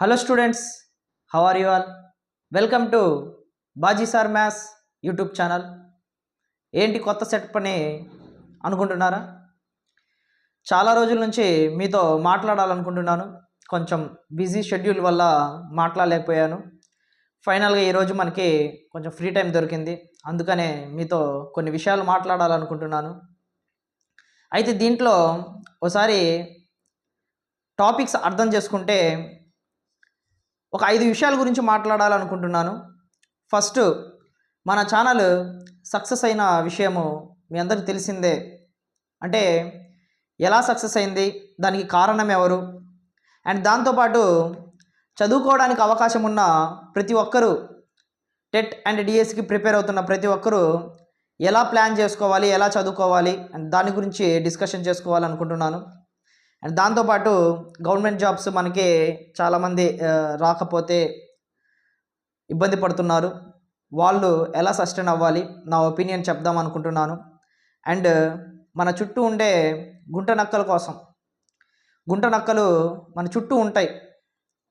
Hello students how are you all welcome to Baji sir maths YouTube channel ఏంటి కొత్త setup అని అనుకుంటున్నారా? చాలా రోజుల నుంచి మీతో మాట్లాడాలనుకుంటున్నాను. కొంచెం బిజీ షెడ్యూల్ వల్ల మాట్లాడలేకపోయాను. ఫైనల్గా ఈరోజు మనకి కొంచెం ఫ్రీ టైం దొరికింది. అందుకనే మీతో కొన్ని విషయాలు మాట్లాడాలనుకుంటున్నాను. అయితే దీంట్లో ఒకసారి టాపిక్స్ అర్థం చేసుకుంటే ఒక ఐదు విషయాల గురించి మాట్లాడాలనుకుంటున్నాను. ఫస్ట్ మన ఛానల్ సక్సెస్ అయిన విషయము మీ అందరికి తెలిసిందే. అంటే ఎలా సక్సెస్ అయింది దానికి కారణం ఎవరు అండ్ దాంతోపాటు చదువుకోవడానికి అవకాశం ఉన్న ప్రతి ఒక్కరూ టెట్ అండ్ డిఎస్కి ప్రిపేర్ అవుతున్న ప్రతి ఒక్కరూ ఎలా ప్లాన్ చేసుకోవాలి ఎలా చదువుకోవాలి అండ్ దాని గురించి డిస్కషన్ చేసుకోవాలనుకుంటున్నాను. అండ్ దాంతోపాటు గవర్నమెంట్ జాబ్స్ మనకి చాలామంది రాకపోతే ఇబ్బంది పడుతున్నారు. వాళ్ళు ఎలా సస్టైన్ అవ్వాలి? నా ఒపీనియన్ చెప్దాం అనుకుంటున్నాను. అండ్ మన చుట్టూ ఉండే గుంట నక్కల కోసం గుంట నక్కలు మన చుట్టూ ఉంటాయి.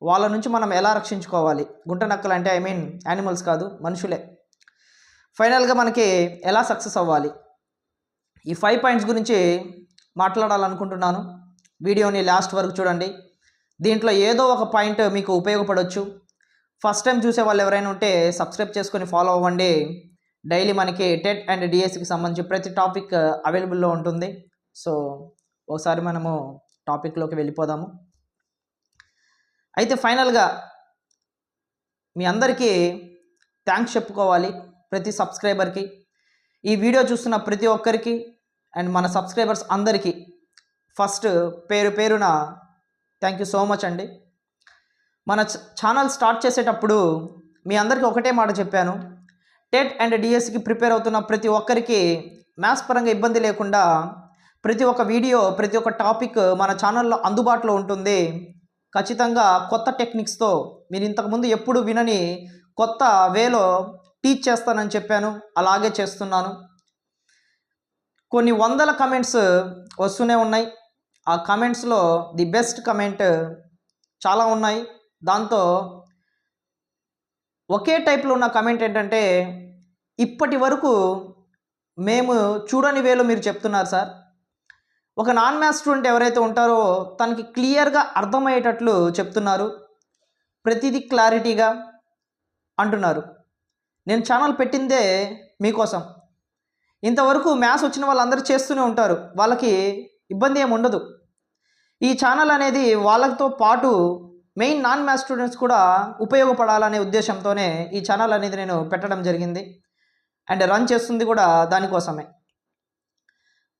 వాళ్ళ నుంచి మనం ఎలా రక్షించుకోవాలి? గుంట నక్కలు అంటే ఐ మీన్ యానిమల్స్ కాదు మనుషులే. ఫైనల్గా మనకి ఎలా సక్సెస్ అవ్వాలి? ఈ ఫైవ్ పాయింట్స్ గురించి మాట్లాడాలనుకుంటున్నాను. వీడియోని లాస్ట్ వరకు చూడండి. దీంట్లో ఏదో ఒక పాయింట్ మీకు ఉపయోగపడవచ్చు ఫస్ట్ టైం చూసే వాళ్ళు ఎవరైనా ఉంటే సబ్స్క్రైబ్ చేసుకొని ఫాలో అవ్వండి. డైలీ మనకి టెట్ అండ్ డిఎస్సికి సంబంధించి ప్రతి టాపిక్ అవైలబుల్లో ఉంటుంది. సో ఒకసారి మనము టాపిక్లోకి వెళ్ళిపోదాము. అయితే ఫైనల్గా మీ అందరికీ థ్యాంక్స్ చెప్పుకోవాలి ప్రతి సబ్స్క్రైబర్కి. ఈ వీడియో చూస్తున్న ప్రతి ఒక్కరికి అండ్ మన సబ్స్క్రైబర్స్ అందరికీ ఫస్ట్ పేరు పేరున థ్యాంక్ యూ సో మచ్ అండి. మన ఛానల్ స్టార్ట్ చేసేటప్పుడు మీ అందరికీ ఒకటే మాట చెప్పాను. టెట్ అండ్ డిఎస్సికి ప్రిపేర్ అవుతున్న ప్రతి ఒక్కరికి మ్యాథ్స్ పరంగా ఇబ్బంది లేకుండా ప్రతి ఒక్క వీడియో ప్రతి ఒక్క టాపిక్ మన ఛానల్లో అందుబాటులో ఉంటుంది. ఖచ్చితంగా కొత్త టెక్నిక్స్తో మీరు ఇంతకుముందు ఎప్పుడు వినని కొత్త వేలో టీచ్ చేస్తానని చెప్పాను. అలాగే చేస్తున్నాను. కొన్ని వందల కమెంట్స్ వస్తూనే ఉన్నాయి. ఆ కమెంట్స్లో ది బెస్ట్ కమెంట్ చాలా ఉన్నాయి. దాంతో ఒకే టైప్లో ఉన్న కమెంట్ ఏంటంటే ఇప్పటి వరకు మేము చూడని వేలో మీరు చెప్తున్నారు సార్. ఒక నాన్ మ్యాథ్స్ స్టూడెంట్ ఎవరైతే ఉంటారో తనకి క్లియర్గా అర్థమయ్యేటట్లు చెప్తున్నారు. ప్రతిదీ క్లారిటీగా అంటున్నారు. నేను ఛానల్ పెట్టిందే మీకోసం. ఇంతవరకు మ్యాథ్స్ వచ్చిన వాళ్ళందరూ చేస్తూనే ఉంటారు. వాళ్ళకి ఇబ్బంది ఏమి ఉండదు. ఈ ఛానల్ అనేది వాళ్ళతో పాటు మెయిన్ నాన్ మ్యాథ్స్ స్టూడెంట్స్ కూడా ఉపయోగపడాలనే ఉద్దేశంతోనే ఈ ఛానల్ అనేది నేను పెట్టడం జరిగింది. అండ్ రన్ చేస్తుంది కూడా దానికోసమే.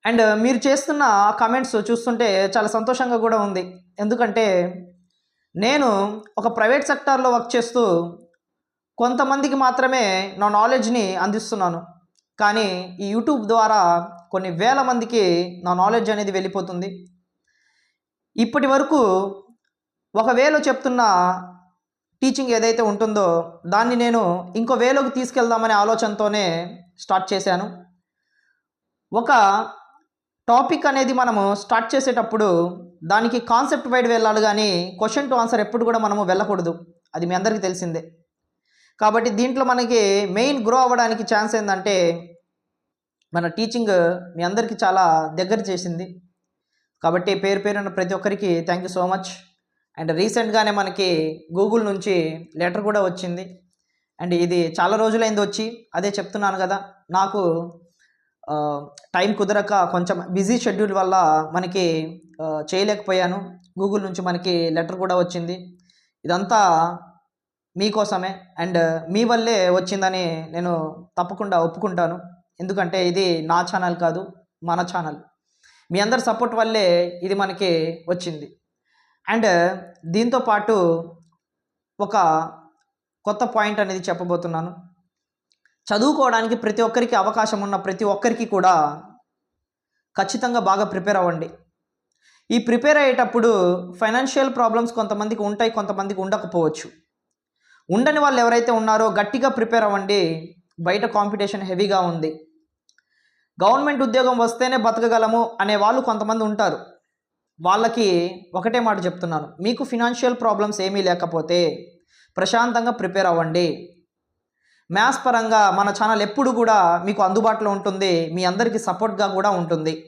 అండ్ మీరు చేస్తున్న కమెంట్స్ చూస్తుంటే చాలా సంతోషంగా కూడా ఉంది. ఎందుకంటే నేను ఒక ప్రైవేట్ సెక్టార్లో వర్క్ చేస్తూ కొంతమందికి మాత్రమే నా నాలెడ్జ్ని అందిస్తున్నాను. కానీ ఈ యూట్యూబ్ ద్వారా కొన్ని వేల మందికి నా నాలెడ్జ్ అనేది వెళ్ళిపోతుంది. ఇప్పటి వరకు ఒక వేలో చెప్తున్న టీచింగ్ ఏదైతే ఉంటుందో దాన్ని నేను ఇంకో వేలోకి తీసుకెళ్దామనే ఆలోచనతోనే స్టార్ట్ చేశాను. ఒక టాపిక్ అనేది మనము స్టార్ట్ చేసేటప్పుడు దానికి కాన్సెప్ట్ వైడ్ వెళ్ళాలి కానీ క్వశ్చన్ టు ఆన్సర్ ఎప్పుడు కూడా మనము వెళ్ళకూడదు. అది మీ అందరికీ తెలిసిందే. కాబట్టి దీంట్లో మనకి మెయిన్ గ్రో అవ్వడానికి ఛాన్స్ ఏంటంటే మన టీచింగ్ మీ అందరికీ చాలా దగ్గర చేసింది. కాబట్టి పేరు పేరున ప్రతి ఒక్కరికి thank you so much and రీసెంట్గానే మనకి గూగుల్ నుంచి లెటర్ కూడా వచ్చింది. అండ్ ఇది చాలా రోజులైంది వచ్చి అదే చెప్తున్నాను కదా నాకు టైం కుదరక కొంచెం బిజీ షెడ్యూల్ వల్ల మనకి చేయలేకపోయాను. గూగుల్ నుంచి మనకి లెటర్ కూడా వచ్చింది. ఇదంతా మీకోసమే. అండ్ మీ వల్లే వచ్చిందని నేను తప్పకుండా ఒప్పుకుంటాను. ఎందుకంటే ఇది నా ఛానల్ కాదు మన ఛానల్ మీ అందరి సపోర్ట్ వల్లే ఇది మనకి వచ్చింది. అండ్ దీంతో పాటు ఒక కొత్త పాయింట్ అనేది చెప్పబోతున్నాను. చదువుకోవడానికి ప్రతి ఒక్కరికి అవకాశం ఉన్న ప్రతి ఒక్కరికి కూడా ఖచ్చితంగా బాగా ప్రిపేర్ అవ్వండి. ఈ ప్రిపేర్ అయ్యేటప్పుడు ఫైనాన్షియల్ ప్రాబ్లమ్స్ కొంతమందికి ఉంటాయి కొంతమందికి ఉండకపోవచ్చు. ఉండని వాళ్ళు ఎవరైతే ఉన్నారో గట్టిగా ప్రిపేర్ అవ్వండి. బయట కాంపిటీషన్ హెవీగా ఉంది. గవర్నమెంట్ ఉద్యోగం వస్తేనే బతకగలము అనే వాళ్ళు కొంతమంది ఉంటారు. వాళ్ళకి ఒకటే మాట చెప్తున్నాను. మీకు ఫినాన్షియల్ ప్రాబ్లమ్స్ ఏమీ లేకపోతే ప్రశాంతంగా ప్రిపేర్ అవ్వండి. మ్యాథ్స్ పరంగా మన ఛానల్ ఎప్పుడు కూడా మీకు అందుబాటులో ఉంటుంది. మీ అందరికీ సపోర్ట్గా కూడా ఉంటుంది.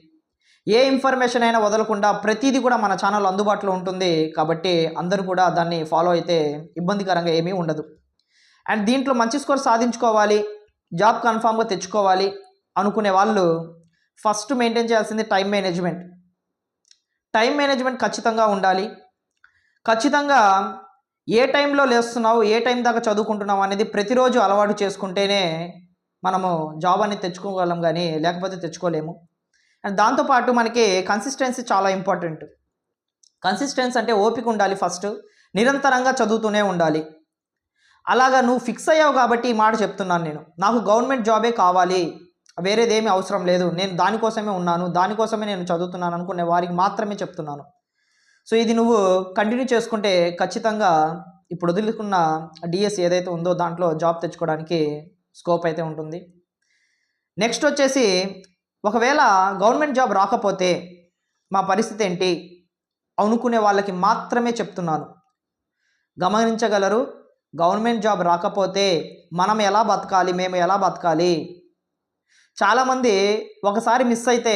ఏ ఇన్ఫర్మేషన్ అయినా వదలకుండా ప్రతిదీ కూడా మన ఛానల్ అందుబాటులో ఉంటుంది. కాబట్టి అందరూ కూడా దాన్ని ఫాలో అయితే ఇబ్బందికరంగా ఏమీ ఉండదు. అండ్ దీంట్లో మంచి స్కోర్ సాధించుకోవాలి. జాబ్ కన్ఫామ్గా తెచ్చుకోవాలి. అనుకునే వాళ్ళు ఫస్ట్ మెయింటైన్ చేయాల్సింది టైం మేనేజ్మెంట్. టైం మేనేజ్మెంట్ ఖచ్చితంగా ఉండాలి. ఖచ్చితంగా ఏ టైంలో లేస్తున్నావు ఏ టైం దాకా చదువుకుంటున్నావు అనేది ప్రతిరోజు అలవాటు చేసుకుంటేనే మనము జాబ్ అనేది తెచ్చుకోగలం కానీ లేకపోతే తెచ్చుకోలేము. అండ్ దాంతోపాటు మనకి కన్సిస్టెన్సీ చాలా ఇంపార్టెంట్. కన్సిస్టెన్స్ అంటే ఓపిక ఉండాలి ఫస్ట్. నిరంతరంగా చదువుతూనే ఉండాలి. అలాగా నువ్వు ఫిక్స్ అయ్యావు కాబట్టి ఈ మాట చెప్తున్నాను నేను. నాకు గవర్నమెంట్ జాబే కావాలి. వేరేదేమీ అవసరం లేదు. నేను దానికోసమే ఉన్నాను. దానికోసమే నేను చదువుతున్నాను అనుకునే వారికి మాత్రమే చెప్తున్నాను. సో ఇది నువ్వు కంటిన్యూ చేసుకుంటే ఖచ్చితంగా ఇప్పుడు వదులుకున్న డిఎస్ ఏదైతే ఉందో దాంట్లో జాబ్ తెచ్చుకోవడానికి స్కోప్ అయితే ఉంటుంది. నెక్స్ట్ వచ్చేసి ఒకవేళ గవర్నమెంట్ జాబ్ రాకపోతే మా పరిస్థితి ఏంటి? అనుకునే వాళ్ళకి మాత్రమే చెప్తున్నాను. గమనించగలరు గవర్నమెంట్ జాబ్ రాకపోతే మనం ఎలా బతకాలి? మేము ఎలా బతకాలి? చాలామంది ఒకసారి మిస్ అయితే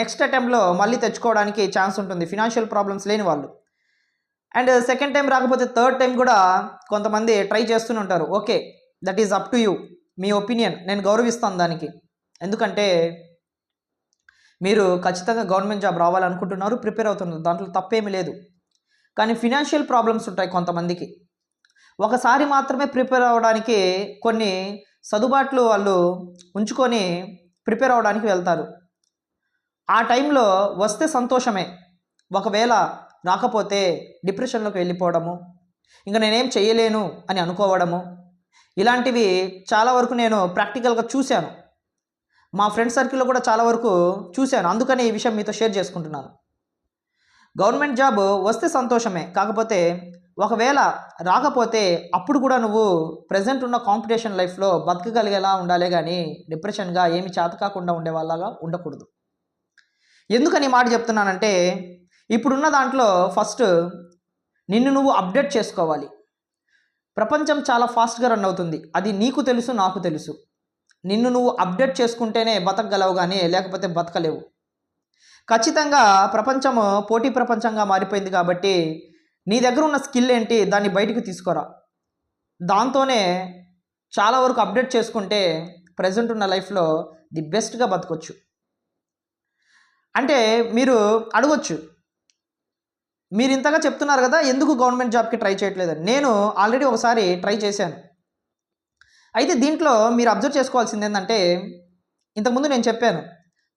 నెక్స్ట్ అటెంప్ట్లో మళ్ళీ తెచ్చుకోవడానికి ఛాన్స్ ఉంటుంది. ఫినాన్షియల్ ప్రాబ్లమ్స్ లేని వాళ్ళు. అండ్ సెకండ్ టైం రాకపోతే థర్డ్ టైం కూడా కొంతమంది ట్రై చేస్తూనే ఉంటారు. Okay that is up to you me opinion నేను గౌరవిస్తాను దానికి. ఎందుకంటే మీరు ఖచ్చితంగా గవర్నమెంట్ జాబ్ రావాలనుకుంటున్నారు ప్రిపేర్ అవుతున్నారు. దాంట్లో తప్పేమీ లేదు. కానీ ఫినాన్షియల్ ప్రాబ్లమ్స్ ఉంటాయి కొంతమందికి. ఒకసారి మాత్రమే ప్రిపేర్ అవ్వడానికి కొన్ని సదుబాట్లు వాళ్ళు ఉంచుకొని ప్రిపేర్ అవ్వడానికి వెళ్తారు. ఆ టైంలో వస్తే సంతోషమే. ఒకవేళ రాకపోతే డిప్రెషన్లోకి వెళ్ళిపోవడము ఇంకా నేనేం చేయలేను అని అనుకోవడము ఇలాంటివి చాలా వరకు నేను ప్రాక్టికల్గా చూశాను. మా ఫ్రెండ్ సర్కిల్లో కూడా చాలా వరకు చూశాను. అందుకని ఈ విషయం మీతో షేర్ చేసుకుంటున్నాను. గవర్నమెంట్ జాబ్ వస్తే సంతోషమే. కాకపోతే ఒకవేళ రాకపోతే అప్పుడు కూడా నువ్వు ప్రజెంట్ ఉన్న కాంపిటీషన్ లైఫ్లో బతకగలిగేలా ఉండాలి కానీ డిప్రెషన్గా ఏమి చేతకాకుండా ఉండేవాళ్ళగా ఉండే వాళ్ళగా ఉండకూడదు. ఎందుకని మాట చెప్తున్నానంటే ఇప్పుడున్న దాంట్లో ఫస్ట్ నిన్ను నువ్వు అప్డేట్ చేసుకోవాలి. ప్రపంచం చాలా ఫాస్ట్గా రన్ అవుతుంది. అది నీకు తెలుసు నాకు తెలుసు. నిన్ను నువ్వు అప్డేట్ చేసుకుంటేనే బతకగలవు కానీ లేకపోతే బతకలేవు. ఖచ్చితంగా ప్రపంచము పోటీ ప్రపంచంగా మారిపోయింది కాబట్టి నీ దగ్గర ఉన్న స్కిల్ ఏంటి? దాన్ని బయటికి తీసుకురా. దాంతోనే చాలా వరకు అప్డేట్ చేసుకుంటే ప్రజెంట్ ఉన్న లైఫ్లో ది బెస్ట్గా బతకొచ్చు. అంటే మీరు అడగొచ్చు. మీరు ఇంతగా చెప్తున్నారు కదా ఎందుకు గవర్నమెంట్ జాబ్కి ట్రై చేయట్లేదు నేను ఆల్రెడీ ఒకసారి ట్రై చేశాను. అయితే దీంట్లో మీరు అబ్జర్వ్ చేసుకోవాల్సింది ఏంటంటే ఇంతకుముందు నేను చెప్పాను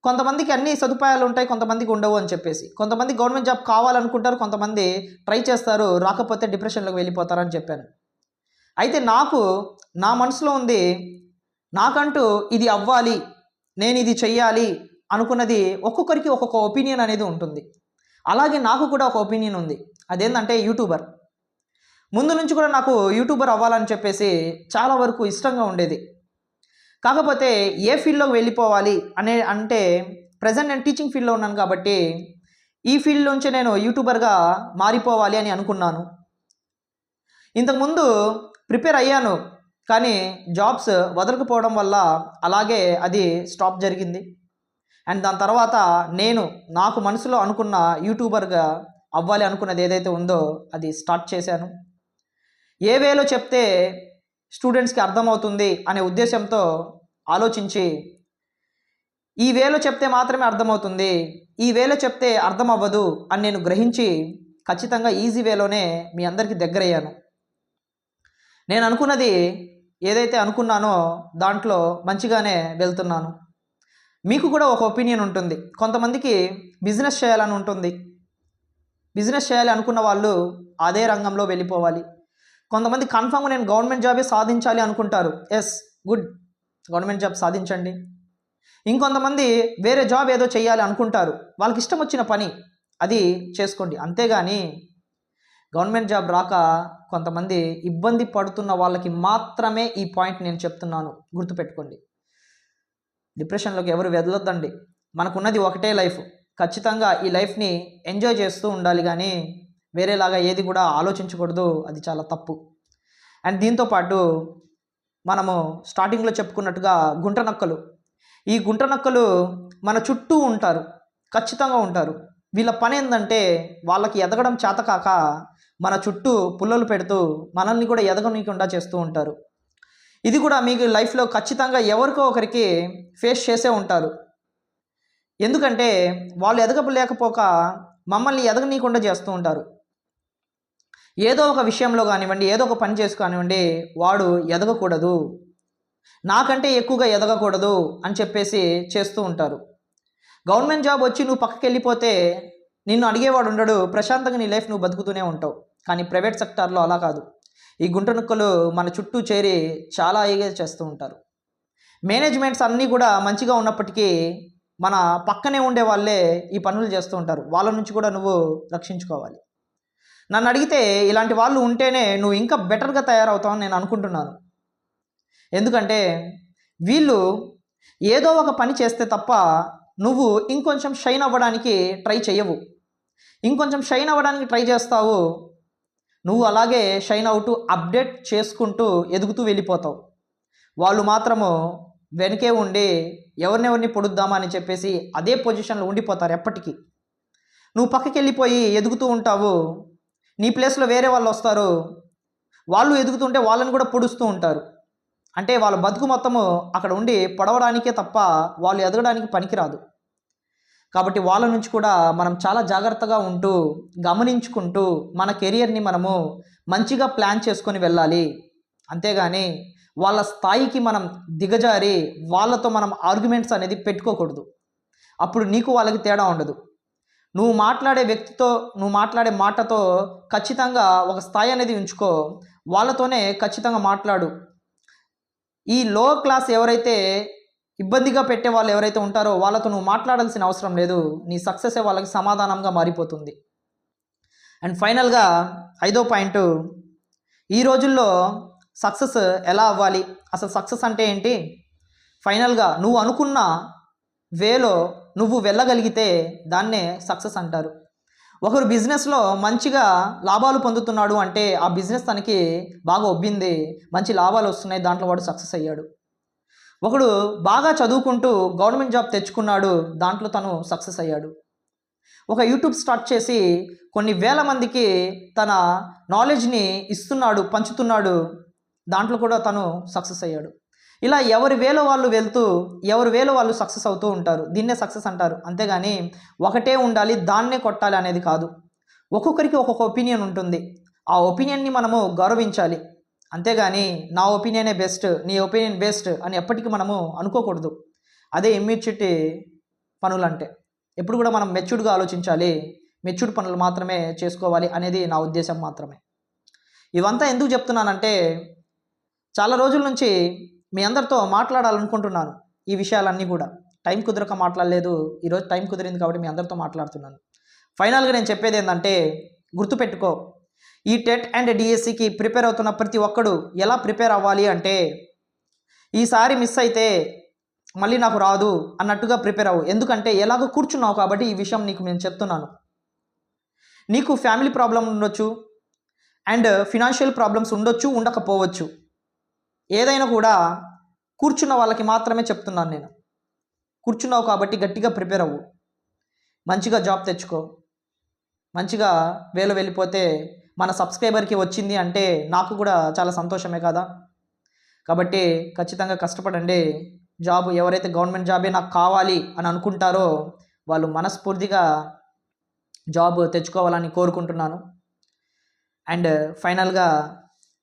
కొంతమందికి అన్ని సదుపాయాలు ఉంటాయి కొంతమందికి ఉండవు అని చెప్పేసి. కొంతమంది గవర్నమెంట్ జాబ్ కావాలనుకుంటారు కొంతమంది ట్రై చేస్తారు రాకపోతే డిప్రెషన్లోకి వెళ్ళిపోతారని చెప్పాను. అయితే నాకు నా మనసులో ఉంది నాకంటూ ఇది అవ్వాలి నేను ఇది చెయ్యాలి అనుకున్నది ఒక్కొక్కరికి ఒక్కొక్క ఒపీనియన్ అనేది ఉంటుంది. అలాగే నాకు కూడా ఒక ఒపీనియన్ ఉంది. అదేంటంటే యూట్యూబర్. ముందు నుంచి కూడా నాకు యూట్యూబర్ అవ్వాలని చెప్పేసి చాలా వరకు ఇష్టంగా ఉండేది. కాకపోతే ఏ ఫీల్డ్లోకి వెళ్ళిపోవాలి అనే అంటే ప్రజెంట్ నేను టీచింగ్ ఫీల్డ్లో ఉన్నాను కాబట్టి ఈ ఫీల్డ్ నుంచి నేను యూట్యూబర్గా మారిపోవాలి అని అనుకున్నాను. ఇంతకుముందు ప్రిపేర్ అయ్యాను కానీ జాబ్స్ వదలకపోవడం వల్ల అలాగే అది స్టాప్ జరిగింది. అండ్ దాని తర్వాత నేను నాకు మనసులో అనుకున్న యూట్యూబర్గా అవ్వాలి అనుకున్నది ఏదైతే ఉందో అది స్టార్ట్ చేశాను. ఏ వేలో చెప్తే స్టూడెంట్స్కి అర్థమవుతుంది అనే ఉద్దేశంతో ఆలోచించి ఈ వేలో చెప్తే మాత్రమే అర్థమవుతుంది ఈ వేలో చెప్తే అర్థం అవ్వదు అని నేను గ్రహించి ఖచ్చితంగా ఈజీ వేలోనే మీ అందరికీ దగ్గరయ్యాను. నేను అనుకున్నది ఏదైతే అనుకున్నానో దాంట్లో మంచిగానే వెళ్తున్నాను. మీకు కూడా ఒక ఒపీనియన్ ఉంటుంది. కొంతమందికి బిజినెస్ చేయాలని ఉంటుంది. బిజినెస్ చేయాలి అనుకున్న వాళ్ళు అదే రంగంలో వెళ్ళిపోవాలి. కొంతమంది కన్ఫామ్గా నేను గవర్నమెంట్ జాబే సాధించాలి అనుకుంటారు. ఎస్ గుడ్ గవర్నమెంట్ జాబ్ సాధించండి. ఇంకొంతమంది వేరే జాబ్ ఏదో చేయాలి అనుకుంటారు. వాళ్ళకి ఇష్టం వచ్చిన పని అది చేసుకోండి. అంతేగాని గవర్నమెంట్ జాబ్ రాక కొంతమంది ఇబ్బంది పడుతున్న వాళ్ళకి మాత్రమే ఈ పాయింట్ నేను చెప్తున్నాను. గుర్తుపెట్టుకోండి. డిప్రెషన్లోకి ఎవరు వెదలొద్దండి మనకున్నది ఒకటే లైఫ్ ఖచ్చితంగా ఈ లైఫ్ని ఎంజాయ్ చేస్తూ ఉండాలి కానీ వేరేలాగా ఏది కూడా ఆలోచించకూడదు. అది చాలా తప్పు. అండ్ దీంతోపాటు మనము స్టార్టింగ్లో చెప్పుకున్నట్టుగా గుంట నక్కలు. ఈ గుంట నక్కలు మన చుట్టూ ఉంటారు. ఖచ్చితంగా ఉంటారు. వీళ్ళ పని ఏంటంటే వాళ్ళకి ఎదగడం చేతకాక మన చుట్టూ పుల్లలు పెడుతూ మనల్ని కూడా ఎదగనీయకుండా చేస్తూ ఉంటారు. ఇది కూడా మీకు లైఫ్లో ఖచ్చితంగా ఎవరికో ఒకరికి ఫేస్ చేసే ఉంటారు. ఎందుకంటే వాళ్ళు ఎదగలేకపోక మమ్మల్ని ఎదగనీయకుండా చేస్తూ ఉంటారు. ఏదో ఒక విషయంలో కానివ్వండి ఏదో ఒక పని చేసి కానివ్వండి వాడు ఎదగకూడదు. నాకంటే ఎక్కువగా ఎదగకూడదు అని చెప్పేసి చేస్తూ ఉంటారు. గవర్నమెంట్ జాబ్ వచ్చి నువ్వు పక్కకి వెళ్ళిపోతే నిన్ను అడిగేవాడు ఉండడు ప్రశాంతంగా నీ లైఫ్ నువ్వు బతుకుతూనే ఉంటావు. కానీ ప్రైవేట్ సెక్టార్లో అలా కాదు. ఈ గుంటనుక్కలు మన చుట్టూ చేరి చాలా ఏగే చేస్తూ ఉంటారు. మేనేజ్మెంట్స్ అన్నీ కూడా మంచిగా ఉన్నప్పటికీ మన పక్కనే ఉండే వాళ్ళే ఈ పనులు చేస్తూ ఉంటారు. వాళ్ళ నుంచి కూడా నువ్వు రక్షించుకోవాలి. నన్ను అడిగితే ఇలాంటి వాళ్ళు ఉంటేనే నువ్వు ఇంకా బెటర్గా తయారవుతావని నేను అనుకుంటున్నాను. ఎందుకంటే వీళ్ళు ఏదో ఒక పని చేస్తే తప్ప నువ్వు ఇంకొంచెం షైన్ అవ్వడానికి ట్రై చేయవు ఇంకొంచెం షైన్ అవ్వడానికి ట్రై చేస్తావు నువ్వు అలాగే షైన్ అవుట్ అప్డేట్ చేసుకుంటూ ఎదుగుతూ వెళ్ళిపోతావు. వాళ్ళు మాత్రము వెనకే ఉండి ఎవరినెవరిని పొడుద్దామా అని చెప్పేసి అదే పొజిషన్లో ఉండిపోతారు ఎప్పటికీ. నువ్వు పక్కకి వెళ్ళిపోయి ఎదుగుతూ ఉంటావు నీ ప్లేస్లో వేరే వాళ్ళు వస్తారు. వాళ్ళు ఎదుగుతుంటే వాళ్ళని కూడా పొడుస్తూ ఉంటారు. అంటే వాళ్ళ బతుకు మొత్తము అక్కడ ఉండి పొడవడానికే తప్ప వాళ్ళు ఎదగడానికి పనికిరాదు. కాబట్టి వాళ్ళ నుంచి కూడా మనం చాలా జాగ్రత్తగా ఉంటూ గమనించుకుంటూ మన కెరియర్ని మనము మంచిగా ప్లాన్ చేసుకొని వెళ్ళాలి. అంతేగాని వాళ్ళ స్థాయికి మనం దిగజారి వాళ్ళతో మనం ఆర్గ్యుమెంట్స్ అనేది పెట్టుకోకూడదు. అప్పుడు నీకు వాళ్ళకి తేడా ఉండదు. నువ్వు మాట్లాడే వ్యక్తితో నువ్వు మాట్లాడే మాటతో ఖచ్చితంగా ఒక స్థాయి అనేది ఉంచుకో. వాళ్ళతోనే ఖచ్చితంగా మాట్లాడు. ఈ లో క్లాస్ ఎవరైతే ఇబ్బందిగా పెట్టే వాళ్ళు ఎవరైతే ఉంటారో వాళ్ళతో నువ్వు మాట్లాడాల్సిన అవసరం లేదు. నీ సక్సెస్ వాళ్ళకి సమాధానంగా మారిపోతుంది. అండ్ ఫైనల్గా ఐదో పాయింట్ ఈ రోజుల్లో సక్సెస్ ఎలా అవ్వాలి? అసలు సక్సెస్ అంటే ఏంటి? ఫైనల్గా నువ్వు అనుకున్న వేలో నువ్వు వెళ్ళగలిగితే దాన్నే సక్సెస్ అంటారు. ఒకరు బిజినెస్లో మంచిగా లాభాలు పొందుతున్నాడు అంటే ఆ బిజినెస్ తనకి బాగా ఒబ్బింది మంచి లాభాలు వస్తున్నాయి దాంట్లో వాడు సక్సెస్ అయ్యాడు. ఒకడు బాగా చదువుకుంటూ గవర్నమెంట్ జాబ్ తెచ్చుకున్నాడు దాంట్లో తను సక్సెస్ అయ్యాడు. ఒక యూట్యూబ్ స్టార్ట్ చేసి కొన్ని వేల మందికి తన నాలెడ్జ్ని ఇస్తున్నాడు పంచుతున్నాడు దాంట్లో కూడా తను సక్సెస్ అయ్యాడు. ఇలా ఎవరి వేలో వాళ్ళు వెళ్తూ ఎవరి వేలో వాళ్ళు సక్సెస్ అవుతూ ఉంటారు దీన్నే సక్సెస్ అంటారు. అంతేగాని ఒకటే ఉండాలి దాన్నే కొట్టాలి అనేది కాదు. ఒక్కొక్కరికి ఒక్కొక్క ఒపీనియన్ ఉంటుంది. ఆ ఒపీనియన్ని మనము గౌరవించాలి. అంతేగాని నా ఒపీనియనే బెస్ట్ నీ ఒపీనియన్ బెస్ట్ అని ఎప్పటికీ మనము అనుకోకూడదు. అదే ఇమ్మీడియట్ పనులు అంటే ఎప్పుడు కూడా మనం మెచ్యూర్డ్గా ఆలోచించాలి మెచ్యూర్డ్ పనులు మాత్రమే చేసుకోవాలి అనేది నా ఉద్దేశం మాత్రమే. ఇవంతా ఎందుకు చెప్తున్నానంటే చాలా రోజుల నుంచి మీ అందరితో మాట్లాడాలనుకుంటున్నాను ఈ విషయాలన్నీ కూడా. టైం కుదరక మాట్లాడలేదు. ఈరోజు టైం కుదిరింది కాబట్టి మీ అందరితో మాట్లాడుతున్నాను. ఫైనల్గా నేను చెప్పేది ఏంటంటే గుర్తుపెట్టుకో. ఈ టెట్ అండ్ డిఎస్సికి ప్రిపేర్ అవుతున్న ప్రతి ఒక్కడు ఎలా ప్రిపేర్ అవ్వాలి అంటే ఈసారి మిస్ అయితే మళ్ళీ నాకు రాదు అన్నట్టుగా ప్రిపేర్ అవ్వు. ఎందుకంటే ఎలాగో కూర్చున్నావు కాబట్టి ఈ విషయం నీకు నేను చెప్తున్నాను. నీకు ఫ్యామిలీ ప్రాబ్లం ఉండొచ్చు అండ్ ఫినాన్షియల్ ప్రాబ్లమ్స్ ఉండొచ్చు ఉండకపోవచ్చు. ఏదైనా కూడా కూర్చున్న వాళ్ళకి మాత్రమే చెప్తున్నాను నేను. కూర్చున్నావు కాబట్టి గట్టిగా ప్రిపేర్ అవ్వు. మంచిగా జాబ్ తెచ్చుకో. మంచిగా వేలు వెళ్ళిపోతే మన సబ్స్క్రైబర్కి వచ్చింది అంటే నాకు కూడా చాలా సంతోషమే కదా. కాబట్టి ఖచ్చితంగా కష్టపడండి. జాబ్ ఎవరైతే గవర్నమెంట్ జాబే నాకు కావాలి అని అనుకుంటారో వాళ్ళు మనస్ఫూర్తిగా జాబ్ తెచ్చుకోవాలని కోరుకుంటున్నాను. అండ్ ఫైనల్గా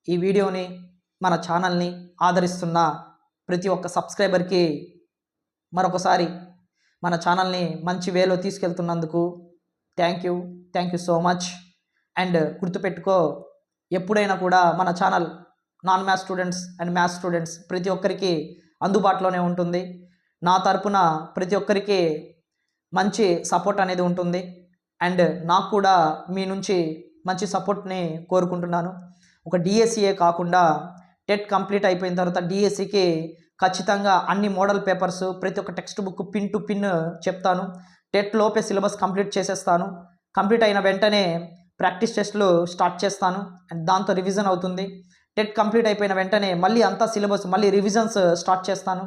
ఈ వీడియోని మన ఛానల్ని ఆదరిస్తున్న ప్రతి ఒక్క సబ్స్క్రైబర్కి మరొకసారి మన ఛానల్ని మంచి వేలో తీసుకెళ్తున్నందుకు thank you thank you so much. And గుర్తుపెట్టుకో ఎప్పుడైనా కూడా మన channel non maths students and maths students ప్రతి ఒక్కరికి అందుబాటులోనే ఉంటుంది. నా తరపున ప్రతి ఒక్కరికి మంచి సపోర్ట్ అనేది ఉంటుంది. అండ్ నాకు కూడా మీ నుంచి మంచి సపోర్ట్ని కోరుకుంటున్నాను. ఒక డిఎస్సిఏ కాకుండా టెట్ కంప్లీట్ అయిపోయిన తర్వాత డిఎస్సికి ఖచ్చితంగా అన్ని మోడల్ పేపర్స్ ప్రతి ఒక్క text book pin to pin చెప్తాను. టెట్ లోపే సిలబస్ కంప్లీట్ చేసేస్తాను. కంప్లీట్ అయిన వెంటనే ప్రాక్టీస్ టెస్ట్లు స్టార్ట్ చేస్తాను. అండ్ దాంతో రివిజన్ అవుతుంది. టెట్ కంప్లీట్ అయిపోయిన వెంటనే మళ్ళీ అంతా సిలబస్ మళ్ళీ రివిజన్స్ స్టార్ట్ చేస్తాను.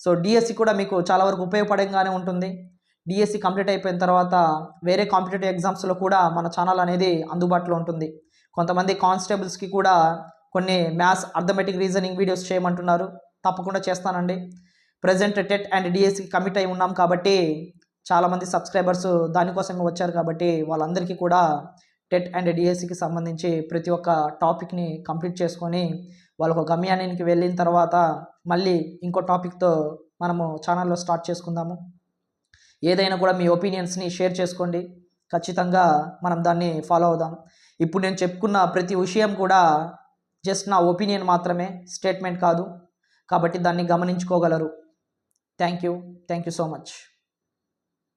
సో డిఎస్సి కూడా మీకు చాలా వరకు ఉపయోగపడంగానే ఉంటుంది. డిఎస్సి కంప్లీట్ అయిపోయిన తర్వాత వేరే కాంపిటేటివ్ ఎగ్జామ్స్లో కూడా మన ఛానల్ అనేది అందుబాటులో ఉంటుంది. కొంతమంది కానిస్టేబుల్స్కి కూడా కొన్ని మ్యాథ్స్ అర్థమెటిక్ రీజనింగ్ వీడియోస్ చేయమంటున్నారు. తప్పకుండా చేస్తానండి. ప్రజెంట్ టెట్ అండ్ డిఎస్సికి కమిట్ అయి ఉన్నాం కాబట్టి చాలామంది సబ్స్క్రైబర్స్ దానికోసం వచ్చారు కాబట్టి వాళ్ళందరికీ కూడా టెట్ అండ్ డిఎస్సికి సంబంధించి ప్రతి ఒక్క టాపిక్ని కంప్లీట్ చేసుకొని వాళ్ళకు గమ్యానికి వెళ్ళిన తర్వాత మళ్ళీ ఇంకో టాపిక్తో మనము ఛానల్లో స్టార్ట్ చేసుకుందాము. ఏదైనా కూడా మీ ఒపీనియన్స్ని షేర్ చేసుకోండి. ఖచ్చితంగా మనం దాన్ని ఫాలో అవుదాం. ఇప్పుడు నేను చెప్పుకున్న ప్రతి విషయం కూడా జస్ట్ నా ఒపీనియన్ మాత్రమే స్టేట్మెంట్ కాదు. కాబట్టి దాన్ని గమనించుకోగలరు. Thank you. Thank you so much.